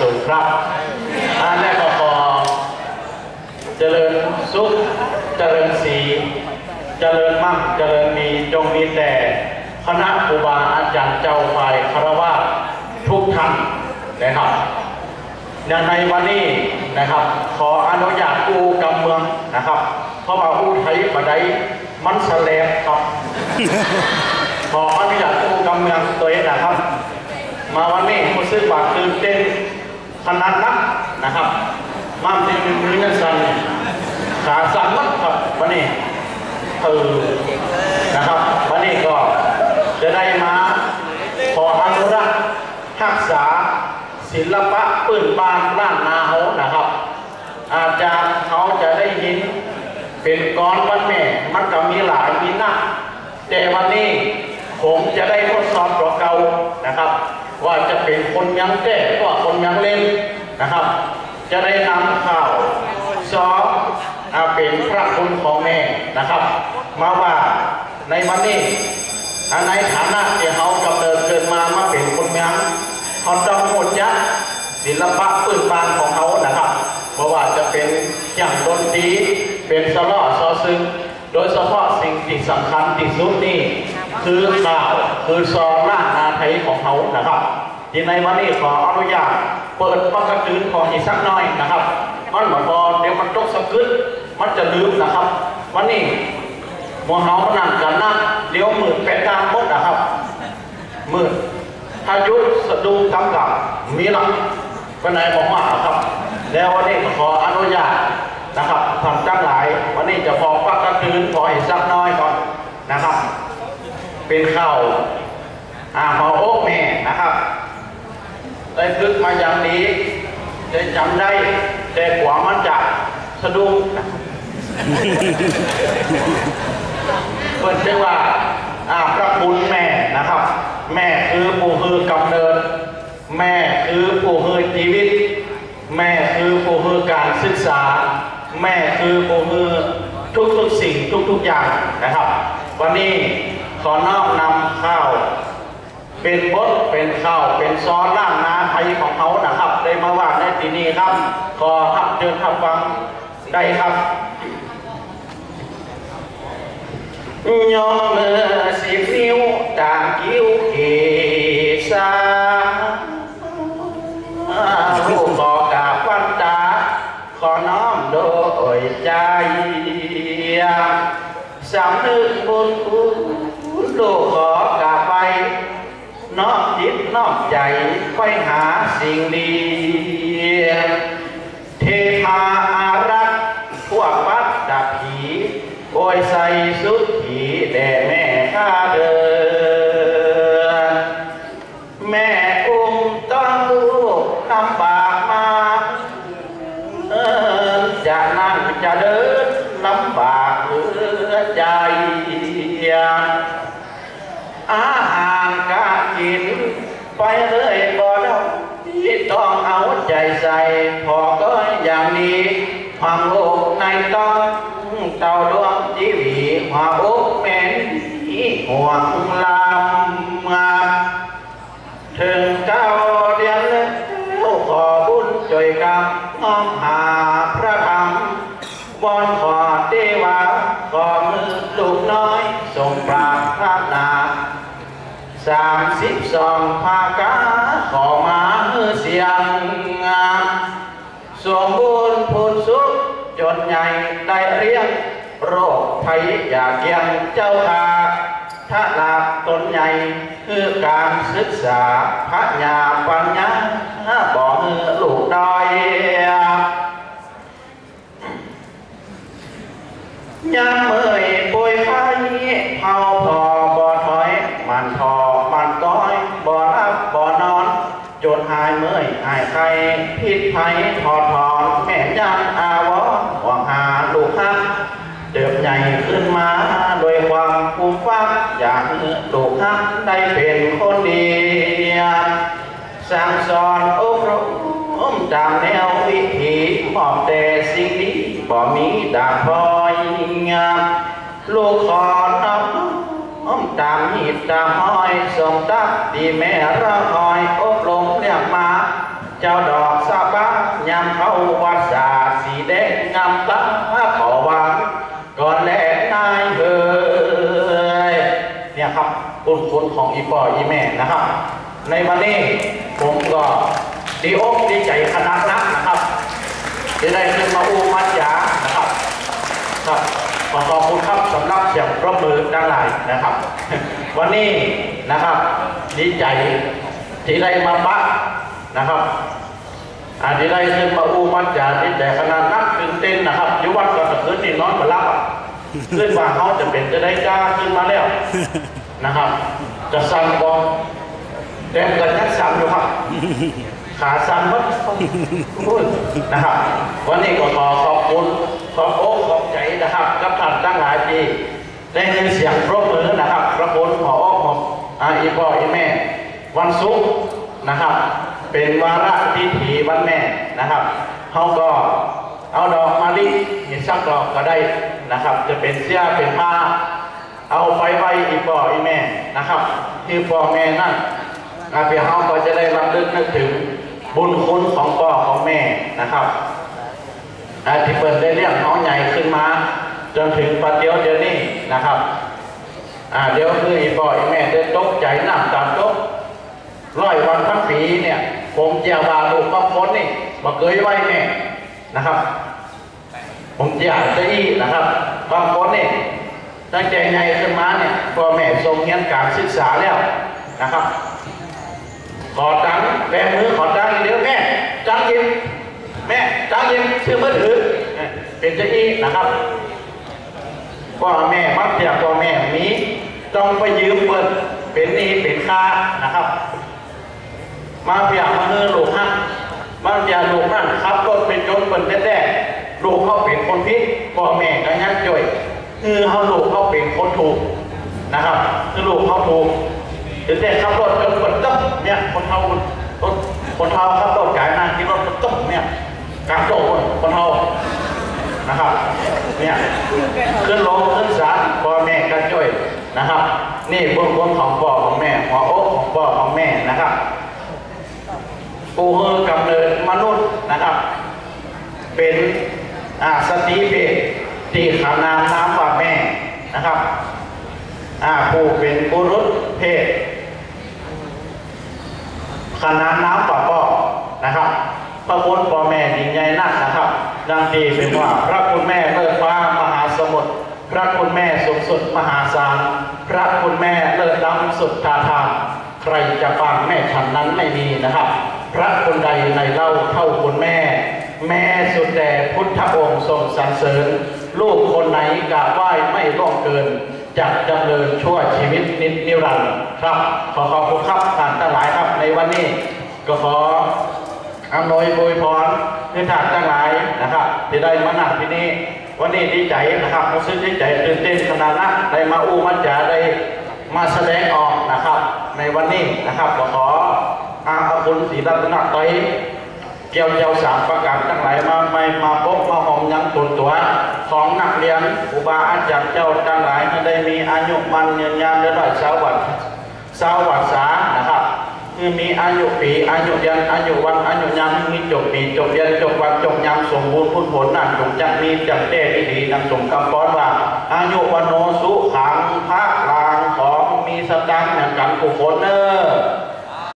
สูงครับอันแรกก็ขอเจริญสุข เจริญสีเจริญมั่งเจริญมีจงมีแต่คณะครูบาอาจารย์เจ้าฝ่ายคารวะทุกท่านนะครับในวันนี้นะครับ ขออนุญาตอูกำเมืองนะครับ เพราะว่าอูไทยบัไดมันแสลบครับ ขออนุญาตอูกำเมืองตัวเองนะครับ มาวันนี้ผมซื้อบัตรตื่นเต้น ขนาดนักนะครับมาเป็นมือเงินสั่นขาสั่นมัดครับวันนี้เออนะครับวันนี้ก็จะได้มาขออนุรักษ์รักษาศิลปะปืนบานล้านนาเฮานะครับ อาจารย์เขาจะได้ยินเป็นกรวันแม่มันก็มีหลายมีนักแต่วันนี้ผมจะได้ทดสอบตัวเก่านะครับ ว่าจะเป็นคนยังแก้ว่าคนยังเล่นนะครับ จะได้นำข่าวสอบอาเป็นพระคุณของแม่นะครับ มาว่าในวันนี้อันในฐานะที่เขากำเนิดเกิดมามาเป็นคนยังเขาต้องหมดยักศิลปะปืนบานของเขานะครับเพราะว่าจะเป็นอย่างดนตรีเป็นสลอซอซึงโดยเฉพาะสิ่งที่สำคัญที่สุดนี่ คือข่าวคือซอร่างนาไทยของเขานะครับที่ในวันนี้ขออนุญาตเปิดปกติขออีกสักหน่อยนะครับ มันหมพอเดี๋ยวมันตกสะกึดมันจะลืมนะครับ วันนี้มัวเฮานั่งกันนะเดี๋ยวหมืดแปดตามมดนะครับหมืดถ้ายุสะดุกำกับมีหลักวันไหนบอกว่าครับ แล้ววันนี้ขออนุญาตนะครับทำจังหลาย วันนี้จะพอปักกระตืนขอให้สักน้อยก่อนนะครับ เป็นข้าวอ่าพอโอ๊กแม่นะครับ ได้พึกมาอย่างนี้ได้จำได้ แต่กว่ามันจะสะดุ้งเปิดได้ว่าอ่าพระคุณแม่นะครับ แม่คือผู้คือกำเนิด แม่คือผู้คือชีวิต แม่คือผู้คือการศึกษา แม่คือผู้คือทุกทุกๆสิ่งทุกทุกๆอย่างนะครับ วันนี้ ขอน้อมนำข้าว เป็นบทเป็นข้าว เป็นซอนล่างนาไทยของเขานะครับ ได้มาว่าในที่นี้ครับ ขอทับเดินทับฟังได้ครับยอมมือสิบนิ้วตางกิ้วเขสาลูกบอกกาบวันตา ขอน้อมโดยใจ สำนึกบุญคุณ ลูกขอกราบไป นอมจิตนอมใจไปหาสิ่งดี เทพาอารักษ์พวกวัดดับผีโอยใส่สุดผีแด่แม่ข้าเดิน แม่อุ้มต้องลูกลำบากมาเออจะนั่งจะเดิน ไปเลยบ่ได้ที่ต้องเอาใจใส่พอก็อย่างนี้ความโลกในต้องเต่าดวงชีวีควอกเป็นที่ห่วงลำงามถึงเก้าเดือนแล้วขอบุญช่ยกันน้อมหาพระธรรมวอนขอเทวาขอมือลูกน้อยส่งปรารถนา สามสิบสองภากาขอมาเมื่อเสียงงามสมบูรณ์พูนสุขจนใหญ่ได้เรียง โรค ภัยอยากเกียงเจ้าค่ะถ้าหลักตนใหญ่คือการศึกษาพระญาปัญญาบ่เมื่อลูกดอยยามเมื่อยป่วยไข้เผาพอบ่ถอยมันทอมันต้อยบ่รับบ่นอนจนหายเมื่อยหายไข้พิษภัยถอดถอนแม่ยันอาวรหวังหาลูกฮักเติบใหญ่ขึ้นมาโดวยความภูมิฟักอยากให้ลูกฮักได้ เป็นคนดีสั่งสอนอบรมตามแนววิถีมอบแต่สิ่งดีบ่มีด่างพอยงามลูกขอน้อมน้อมตามหีบตามห้อยส่งตักที่แม่ระคอยอบรมเรียกมา เจ้าดอก บคุณคุณของอีปออีแม่นะครับ ในวันนี้ผมก็ดีอกดีใจขนาดนักนะครับจะได้ขึ้นมาอู้มัดยานะครับครับขอขอบคุณครับสำหรับเสียงปรบมือด้านหลายนะครับ วันนี้นะครับดีใจที่ได้มาปะนะครับอาที่ได้ขึ้นมาอู้มัดยาดีใจขนาดนักตื่นเต้นนะครับอยุวัดก็ตะคืนนี่นอนมาลับขึ้นว่าเขาจะเป็นจะได้กล้าขึ้นมาแล้ว นะครับจะสั่นบอแต่เกิดยังสั่นอยู่ครับ ขาสั่นหมดพูดนะครับ วันนี้ก็ขอขอบคุณขอบอกขอบใจนะครับกับท่านตั้งหลายที่ได้ยินเสียงปรบมือนะครับพระคุณขออกของอาอีพ่ออีแม่ วันศุกร์นะครับ เป็นวาระที่ถีวันแม่นะครับเขาก็เอาดอกมาลิเห็นสักดอกก็ได้นะครับ จะเป็นเสื้อเป็นผ้า เอาไปไว้อีพ่ออีแม่นะครับ ที่พ่อแม่นั่นอาพี่เฮาก็จะได้รำลึกนึกถึงบุญคุณของพ่อของแม่นะครับที่เปิดได้เรียกเขาใหญ่ขึ้นมา จนถึงปัจจุบันเดี๋ยวนี้นะครับอ่าเดี๋ยวคืออีพ่ออีแม่ได้ตกใจน้ำตามตกร้อยวันพันปีเนี่ย ผมเจียบาลูกบางคนนี่มาเคยไว้แม่นะครับ ผมอยากจะอีนะครับ บางคนนี่ ตั้งใจใหญ่ขึ้นมาเนี่ยพ่อแม่ทรงเรียนการศึกษาแล้วนะครับ ขอตังค์แบมือขอตังค์เดี๋ยวแม่จังยิมแม่จังยิมซื้อมือถือเป็นเจ้าอี้นะครับพ่อแม่มักเสียกพ่อแม่มีต้องไปยืมเปิดเป็นนี้เป็นค่านะครับ มาเพียกมาเฮือลูกฮะมาเพียกหลูกนั่นขับรถเป็นจนเป็นแท้ๆลูกเขาเป็นคนพิษพ่อแม่ก็ยักจ่อย คือเขาลูกเขาเป็นคนถูกนะครับ คือลูกเขาถูกถึงได้ขับรถจนคนตึ๊บเนี่ยคนเท่ารถคนเท่าขับรถจ่ายนานที่รถตึ๊บเนี่ยกลางโลกคนเท่านะครับเนี่ยขึ้นลงขึ้นศาลพ่อแม่กันช่วยนะครับ นี่บุญคุณของพ่อของแม่หัวอกของพ่อของแม่นะครับปูเฮอกำเนิดมนุษย์นะครับ เป็นอ่าสติเพศที่ขานามน้ำว่าแม่ นะครับผู้เป็นบุรุษเพศขนานน้ำป่าป้อนะครับพระคุณพ่อแม่ยิ่งใหญ่นักนะครับ ดังที่เป็นว่าพระคุณแม่เลิศฟ้ามหาสมุทรพระคุณแม่สูงสุดมหาศาลพระคุณแม่เลิศล้ำสุดทาทานใครจะฟังแม่ฉันนั้นไม่มีนะครับ พระคนใดในเล่าเท่าคุณแม่ แม่สุดแต่พุทธองค์ทรงสรรเสริญ ลูกคนไหนกราบไหว้ เกินจะดำเนินชั่วชีวิตนิดนิรันดร์ครับ ขอขอบคุณครับท่านทั้งหลายครับในวันนี้ ก็ขออำนวยอวยพรให้ท่านทั้งหลายนะครับที่ได้มานั่งที่นี่วันนี้ดีใจนะครับรู้สึกดีใจตื่นเต้นขนาดนั้นได้มาอู้มัจจาได้มาแสดงออกนะครับ ในวันนี้นะครับขออาขอบคุณศรีรัตนตรัย เกี่ยวเจ้าสามประการทั้งหลายมาไม่มาพบมาหอมยังตุนตัวของนักเรียนอุบาอาจารย์เจ้าทั้งหลายให้ได้มีอายุมันเงินยานเดือนร้อยสาวัตสาวัตสานะครับคือมีอายุปีอายุยันอายุวันอายุยามมีจบปีจบเดือนจบวันจบยามสมบูรณ์พุทธผลนั่นจงจักมีจักเต้ที่ดีนำสมกำป้อนว่า อายุวันโนสุขังพระลางของมีสตังอย่างกันกุคนเนอ